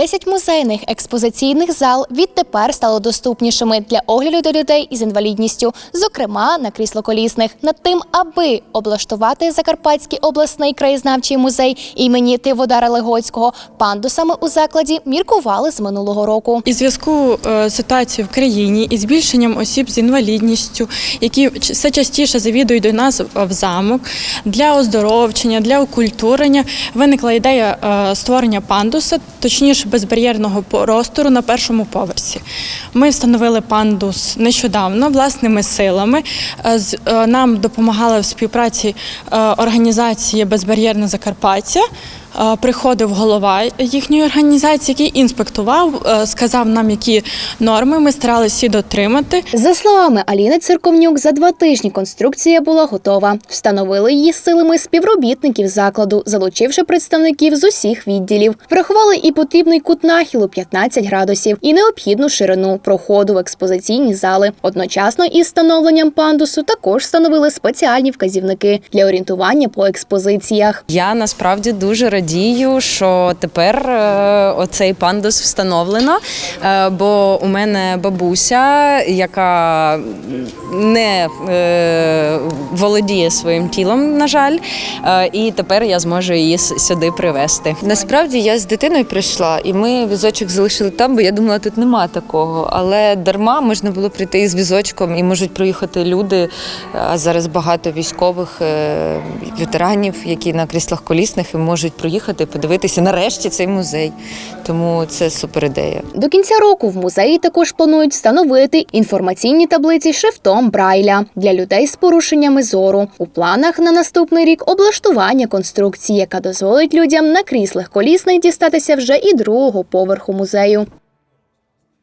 Десять музейних експозиційних зал відтепер стало доступнішими для огляду до людей із інвалідністю, зокрема на кріслоколісних. Над тим, аби облаштувати Закарпатський обласний краєзнавчий музей імені Тиводара Легоцького, пандусами у закладі міркували з минулого року. І зв'язку е, ситуації в країні і збільшенням осіб з інвалідністю, які все частіше завідують до нас в замок для оздоровчення, для окультурення, виникла ідея е, створення пандуса, точніше безбар'єрного простору на першому поверсі. Ми встановили пандус нещодавно власними силами. Е, е, Нам допомагала в співпраці е, організації Безбар'єрне Закарпаття. Е, Приходив голова їхньої організації, який інспектував, е, сказав нам, які норми ми старалися всі дотримати. За словами Аліни Цирковнюк, за два тижні конструкція була готова. Встановили її силами співробітників закладу, залучивши представників з усіх відділів. Врахували і потрібний кут нахилу 15 градусів, і необхідну ширину проходу в експозиційні зали. Одночасно із встановленням пандусу також встановили спеціальні вказівники для орієнтування по експозиціях. Я насправді дуже радію, що тепер е, оцей пандус встановлено. е, Бо у мене бабуся, яка не е, володіє своїм тілом, на жаль, і тепер я зможу її сюди привезти. Насправді я з дитиною прийшла, і ми візочок залишили там, бо я думала, тут нема такого. Але дарма можна було прийти із візочком, і можуть проїхати люди. А зараз багато військових ветеранів, які на кріслах колісних і можуть проїхати і подивитися нарешті цей музей. Тому це супер ідея. До кінця року в музеї також планують встановити інформаційні таблиці шрифтом Брайля для людей з порушеннями зору. У планах на наступний рік облаштування конструкції, яка дозволить людям на кріслах колісних дістатися вже і другого поверху музею.